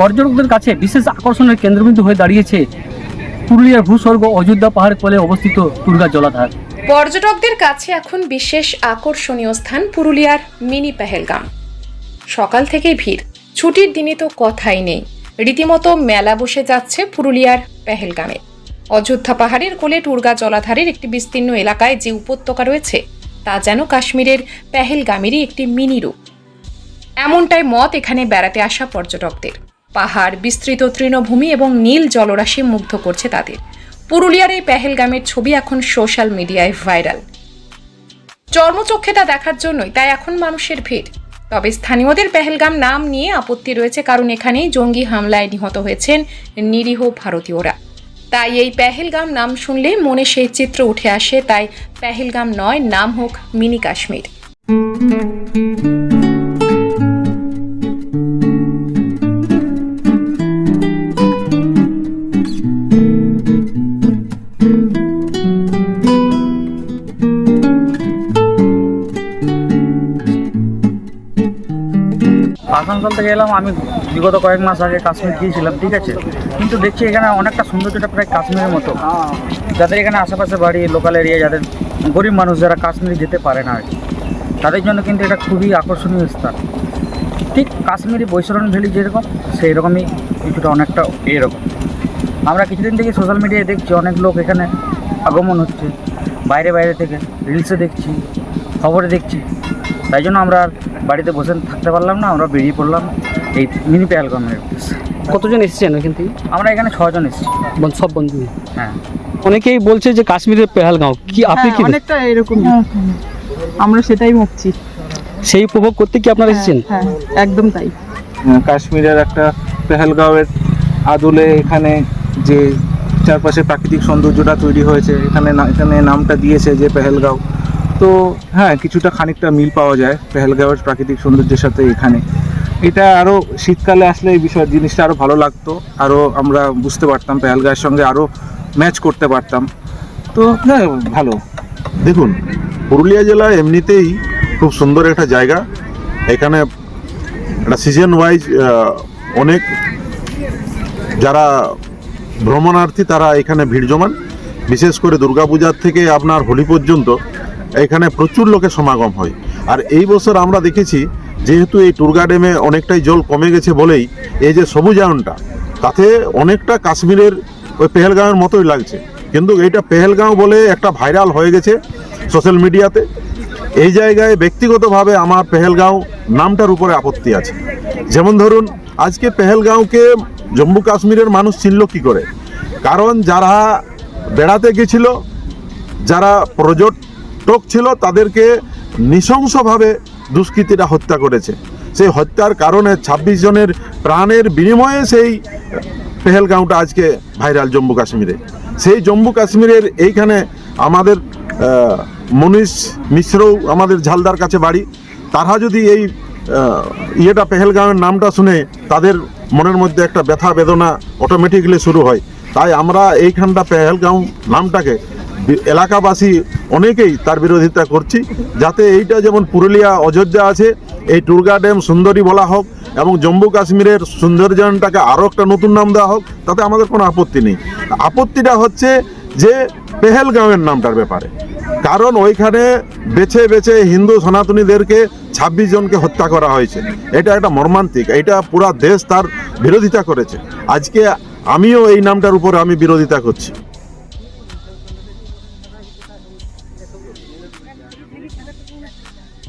পর্যটকদের কাছে বিশেষ আকর্ষণের কেন্দ্রবিন্দু হয়ে দাঁড়িয়েছে পুরুলিয়ার ভূস্বর্গ অযোধ্যা পাহাড় কোলে অবস্থিত দুর্গা জলাধার। পর্যটকদের কাছে এখন বিশেষ আকর্ষণীয় স্থান পুরুলিয়ার মিনি পেহেলগাম। সকাল থেকেই ভিড়। ছুটির দিনে তো কথাই নেই। রীতিমতো মেলা বসে যাচ্ছে পুরুলিয়ার পেহেলগামে। অযোধ্যা পাহাড়ের কোলে টুরগা জলাধারের একটি বিস্তীর্ণ এলাকায় যে উপত্যকা রয়েছে, তা যেন কাশ্মীরের পেহেলগামেরই একটি মিনি রূপ। এমনটাই মত এখানে বেড়াতে আসা পর্যটকদের। পাহাড়, বিস্তৃত তৃণভূমি এবং নীল জলরাশি মুগ্ধ করছে তাদের। পুরুলিয়ার এই পেহেলগামের ছবি এখন সোশ্যাল মিডিয়ায় ভাইরাল। চর্মচক্ষে তা দেখার জন্যই তাই এখন মানুষের ভিড়। তবে স্থানীয়দের পেহেলগাম নাম নিয়ে আপত্তি রয়েছে, কারণ এখানেই জঙ্গি হামলায় নিহত হয়েছেন নিরীহ ভারতীয়রা। তাই এই পেহেলগাম নাম শুনলে মনে সেই চিত্র উঠে আসে, তাই পেহেলগাম নয়, নাম হোক মিনি কাশ্মীর। আসানসোল থেকে এলাম, আমি বিগত কয়েক মাস আগে কাশ্মীর গিয়েছিলাম, ঠিক আছে? কিন্তু দেখছি এখানে অনেকটা সৌন্দর্যটা প্রায় কাশ্মীরের মতো। যাদের এখানে আশেপাশে বাড়ি লোকাল এরিয়া যাদের গরিব মানুষ যারা কাশ্মীরে যেতে পারে না আর কি, তাদের জন্য কিন্তু এটা খুবই আকর্ষণীয় স্থান। ঠিক কাশ্মীরি বৈশরণ ভ্যালি যেরকম সেই রকমই কিছুটা অনেকটা এরকম। আমরা কিছুদিন থেকে সোশ্যাল মিডিয়ায় দেখছি, অনেক লোক এখানে আগমন হচ্ছে। বাইরে বাইরে থেকে রিলসে দেখছি, খবরে দেখছি। তাই জন্য আমরা আর বাড়িতে বসে থাকতে পারলাম না আমরা বেরিয়ে পড়লাম এই মিনি পেয়ালগমের কতজন এসেছেন এখান থেকে? আমরা এখানে ছজন এসেছি। বন- সব বন্ধু। হ্যাঁ। অনেকেই বলছে যে কাশ্মীরের পেহালগাঁও কি আপনি হ্যাঁ, কি অনেকটা এরকম। আমরা সেটাই ভাবছি। সেই উপভোগ করতে কি আপনারা এসেছেন? হ্যাঁ একদম তাই। কাশ্মীরের একটা পেহেলগাঁওয়ের আদলে এখানে যে চারপাশে প্রাকৃতিক সৌন্দর্যটা তৈরি হয়েছে এখানে না- এখানে নামটা দিয়েছে যে পেহেলগাঁও। তো হ্যাঁ কিছুটা খানিকটা মিল পাওয়া যায় পেহেলগাঁওয়ের প্রাকৃতিক সৌন্দর্যের সাথে এখানে। এটা আরও শীতকালে আসলে এই বিষয় জিনিসটা আরও ভালো লাগতো আরও আমরা বুঝতে পারতাম পেহেলগাঁওয়ের সঙ্গে আরও ম্যাচ করতে পারতাম। তো হ্যাঁ ভালো। দেখুন, পুরুলিয়া জেলা এমনিতেই খুব সুন্দর একটা জায়গা। এখানে একটা সিজন ওয়াইজ অনেক যারা ভ্রমণার্থী তারা এখানে ভিড় জমান। বিশেষ করে দুর্গাপূজার থেকে আপনার হোলি পর্যন্ত এখানে প্রচুর লোকের সমাগম হয়। আর এই বছর আমরা দেখেছি, যেহেতু এই টুরগা ড্যামে অনেকটাই জল কমে গেছে বলেই, এই যে সবুজায়নটা তাতে অনেকটা কাশ্মীরের ওই পেহেলগাঁওয়ের মতোই লাগছে। কিন্তু এইটা পেহেলগাঁও বলে একটা ভাইরাল হয়ে গেছে সোশ্যাল মিডিয়াতে এই জায়গায় ব্যক্তিগতভাবে আমার পেহেলগাঁও নামটার উপরে আপত্তি আছে। যেমন ধরুন, আজকে পেহেলগাঁওকে জম্মু কাশ্মীরের মানুষ চিনল কী করে? কারণ যারা বেড়াতে গেছিল, যারা পর্যটক ছিল, তাদেরকে নৃশংসভাবে দুষ্কৃতীরা হত্যা করেছে। সেই হত্যার কারণে ২৬ জনের প্রাণের বিনিময়ে সেই পেহেলগাঁওটা আজকে ভাইরাল জম্মু কাশ্মীরে। সেই জম্মু কাশ্মীরের এইখানে আমাদের মনীষ মিশ্রও আমাদের ঝালদার কাছে বাড়ি। তারা যদি এই ইয়েটা পেহেলগাঁওয়ের নামটা শুনে তাদের মনের মধ্যে একটা ব্যথা বেদনা অটোমেটিকলি শুরু হয়। তাই আমরা এইখানটা পেহেলগাঁও নামটাকে এলাকাবাসী অনেকেই তার বিরোধিতা করছি। যাতে এইটা যেমন পুরুলিয়া, অযোধ্যা আছে, এই টুরগা ড্যাম সুন্দরী বলা হোক এবং জম্মু কাশ্মীরের সৌন্দর্যায়নটাকে আরও একটা নতুন নাম দেওয়া হোক, তাতে আমাদের কোনো আপত্তি নেই। আপত্তিটা হচ্ছে যে পেহেলগাঁওয়ের নামটার ব্যাপারে। কারণ ওইখানে বেছে বেছে হিন্দু সনাতনীদেরকে ছাব্বিশ জনকে হত্যা করা হয়েছে। এটা একটা মর্মান্তিক, এটা পুরা দেশ তার বিরোধিতা করেছে। আজকে আমিও এই নামটার উপরে আমি বিরোধিতা করছি।